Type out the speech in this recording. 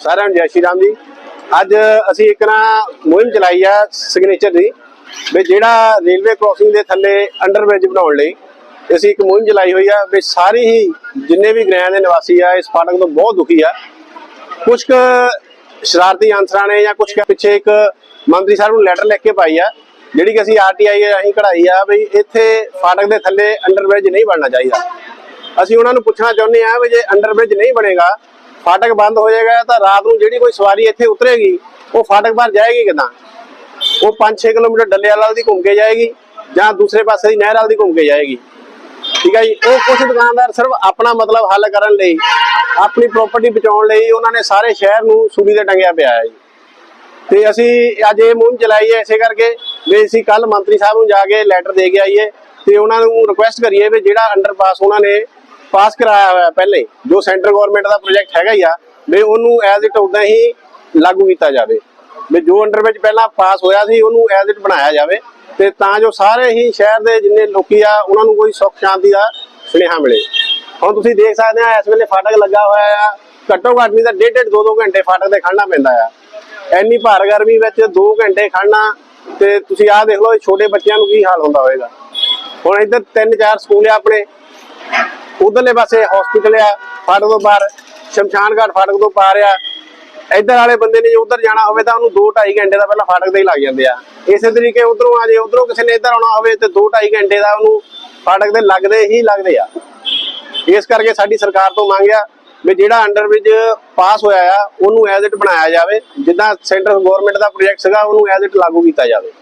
ਸਾਰਿਆਂ ਨੂੰ ਜੈ ਸ਼੍ਰੀ ਰਾਮ ਜੀ। ਅੱਜ ਅਸੀਂ ਇੱਕ ਨਾ ਮੁਹਿੰਮ ਚਲਾਈ ਆ ਸਿਗਨੇਚਰ ਦੀ, ਵੀ ਜਿਹੜਾ ਰੇਲਵੇ ਕ੍ਰੋਸਿੰਗ ਦੇ ਥੱਲੇ ਅੰਡਰਬ੍ਰਿਜ ਬਣਾਉਣ ਲਈ ਅਸੀਂ ਇੱਕ ਮੁਹਿੰਮ ਚਲਾਈ ਹੋਈ ਆ, ਵੀ ਸਾਰੇ ਹੀ ਜਿੰਨੇ ਵੀ ਗ੍ਰਹਿਆਂ ਦੇ ਨਿਵਾਸੀ ਆ, ਇਸ ਫਾਟਕ ਤੋਂ ਬਹੁਤ ਦੁਖੀ ਆ। ਕੁਝ ਕੁ ਸ਼ਰਾਰਤੀ ਅਨਸਰਾਂ ਨੇ ਜਾਂ ਕੁਝ ਪਿੱਛੇ ਇੱਕ ਮੰਤਰੀ ਸਾਹਿਬ ਨੂੰ ਲੈਟਰ ਲਿਖ ਕੇ ਪਾਈ ਆ, ਜਿਹੜੀ ਕਿ ਅਸੀਂ ਆਰਟੀਆਈ ਰਾਹੀਂ ਕਢਾਈ ਆ, ਵੀ ਇੱਥੇ ਫਾਟਕ ਦੇ ਥੱਲੇ ਅੰਡਰਬ੍ਰਿਜ ਨਹੀਂ ਬਣਨਾ ਚਾਹੀਦਾ। ਅਸੀਂ ਉਹਨਾਂ ਨੂੰ ਪੁੱਛਣਾ ਚਾਹੁੰਦੇ ਆ ਵੀ ਜੇ ਅੰਡਰਬ੍ਰਿਜ ਨਹੀਂ ਬਣੇਗਾ ਫਾਟਕ ਬੰਦ ਹੋ ਜਾਏਗਾ ਤਾਂ ਰਾਤ ਨੂੰ ਜਿਹੜੀ ਕੋਈ ਸਵਾਰੀ ਇੱਥੇ ਉਤਰੇਗੀ, ਉਹ ਫਾਟਕ ਬਾਹਰ ਜਾਏਗੀ ਕਿਦਾਂ? ਉਹ 5-6 ਕਿਲੋਮੀਟਰ ਡੱਲੇ ਵਾਲ ਦੀ ਘੁੰਮ ਕੇ ਜਾਏਗੀ ਜਾਂ ਦੂਸਰੇ ਪਾਸੇ ਦੀ ਨਹਿਰ ਵਾਲ ਦੀ ਘੁੰਮ ਕੇ ਜਾਏਗੀ। ਠੀਕ ਹੈ ਜੀ? ਉਹ ਕੁਝ ਦੁਕਾਨਦਾਰ ਸਿਰਫ ਆਪਣਾ ਮਤਲਬ ਹੱਲ ਕਰਨ ਲਈ, ਆਪਣੀ ਪ੍ਰਾਪਰਟੀ ਬਚਾਉਣ ਲਈ ਉਹਨਾਂ ਨੇ ਸਾਰੇ ਸ਼ਹਿਰ ਨੂੰ ਸੂਲੀ ਤੇ ਟੰਗਿਆ ਪਿਆ ਹੈ ਜੀ। ਤੇ ਅਸੀਂ ਅੱਜ ਇਹ ਮੁਹਿੰਮ ਚਲਾਈ ਹੈ ਇਸੇ ਕਰਕੇ ਵੀ ਅਸੀਂ ਕੱਲ ਮੰਤਰੀ ਸਾਹਿਬ ਨੂੰ ਜਾ ਕੇ ਲੈਟਰ ਦੇ ਕੇ ਆਈਏ ਤੇ ਉਹਨਾਂ ਨੂੰ ਰਿਕੁਐਸਟ ਕਰੀਏ ਵੀ ਜਿਹੜਾ ਅੰਡਰਪਾਸ ਉਹਨਾਂ ਨੇ ਪਾਸ ਕਰਾਇਆ ਹੋਇਆ ਪਹਿਲੇ, ਜੋ ਸੈਂਟਰ ਗਵਰਨਮੈਂਟ ਦਾ ਪ੍ਰੋਜੈਕਟ ਹੈਗਾ ਹੀ ਆ, ਵੀ ਉਹਨੂੰ ਐਜ਼ ਇਟ ਉਦਾਂ ਹੀ ਲਾਗੂ ਕੀਤਾ ਜਾਵੇ। ਵੀ ਜੋ ਅੰਡਰ ਵਿੱਚ ਪਹਿਲਾਂ ਪਾਸ ਹੋਇਆ ਸੀ, ਉਹਨੂੰ ਐਜ਼ ਇਟ ਬਣਾਇਆ ਜਾਵੇ। ਤੇ ਤਾਂ ਜੋ ਸਾਰੇ ਹੀ ਸ਼ਹਿਰ ਦੇ ਜਿੰਨੇ ਲੋਕੀ ਆ, ਉਹਨਾਂ ਨੂੰ ਕੋਈ ਸੁੱਖ ਸ਼ਾਂਤੀ ਦਾ ਸੁਨੇਹਾ ਮਿਲੇ। ਹੁਣ ਤੁਸੀਂ ਦੇਖ ਸਕਦੇ ਆ, ਇਸ ਵੇਲੇ ਫਾਟਕ ਲੱਗਾ ਹੋਇਆ ਆ। ਘੱਟੋ ਘੱਟ ਨਹੀਂ ਤਾਂ ਡੇਢ ਡੇਢ ਦੋ ਦੋ ਘੰਟੇ ਫਾਟਕ ਤੇ ਖੜਨਾ ਪੈਂਦਾ ਆ। ਇੰਨੀ ਭਾਰ ਗਰਮੀ ਵਿੱਚ 2 ਘੰਟੇ ਖੜਨਾ ਤੇ ਤੁਸੀਂ ਆਹ ਦੇਖ ਲਓ ਛੋਟੇ ਬੱਚਿਆਂ ਨੂੰ ਕੀ ਹਾਲ ਹੁੰਦਾ ਹੋਵੇਗਾ ਹੁਣ ਇੱਧਰ ਤਿੰਨ ਚਾਰ ਸਕੂਲ ਆ ਆਪਣੇ। ਉਧਰਲੇ ਪਾਸੇ ਹਸਪੀਟਲ ਆ, ਫਾਟਕ ਤੋਂ ਬਾਹਰ ਸ਼ਮਸ਼ਾਨ ਘਾਟ ਫਾਟਕ ਤੋਂ ਪਾਰ ਆ। ਇੱਧਰ ਵਾਲੇ ਬੰਦੇ ਨੇ ਜੇ ਉਧਰ ਜਾਣਾ ਹੋਵੇ ਤਾਂ ਉਹਨੂੰ 2.5 ਘੰਟੇ ਦਾ ਪਹਿਲਾਂ ਫਾਟਕ ਤੇ ਹੀ ਲੱਗ ਜਾਂਦੇ ਆ। ਇਸੇ ਤਰੀਕੇ ਉਧਰੋਂ ਆ ਜੇ, ਉਧਰੋਂ ਕਿਸੇ ਨੇ ਇੱਧਰ ਆਉਣਾ ਹੋਵੇ ਤੇ 2.5 ਘੰਟੇ ਦਾ ਉਹਨੂੰ ਫਾਟਕ ਤੇ ਲੱਗਦੇ ਹੀ ਲੱਗਦੇ ਆ। ਇਸ ਕਰਕੇ ਸਾਡੀ ਸਰਕਾਰ ਤੋਂ ਮੰਗਿਆ ਵੀ ਜਿਹੜਾ ਅੰਡਰ ਅੰਡਰਬ੍ਰਿਜ ਪਾਸ ਹੋਇਆ ਆ, ਉਹਨੂੰ ਐਜ਼ ਇਟ ਬਣਾਇਆ ਜਾਵੇ। ਜਿੱਦਾਂ ਸੈਂਟਰਲ ਗਵਰਨਮੈਂਟ ਦਾ ਪ੍ਰੋਜੈਕਟ ਸੀਗਾ, ਉਹਨੂੰ ਐਜ਼ ਇਟ ਲਾਗੂ ਕੀਤਾ ਜਾਵੇ।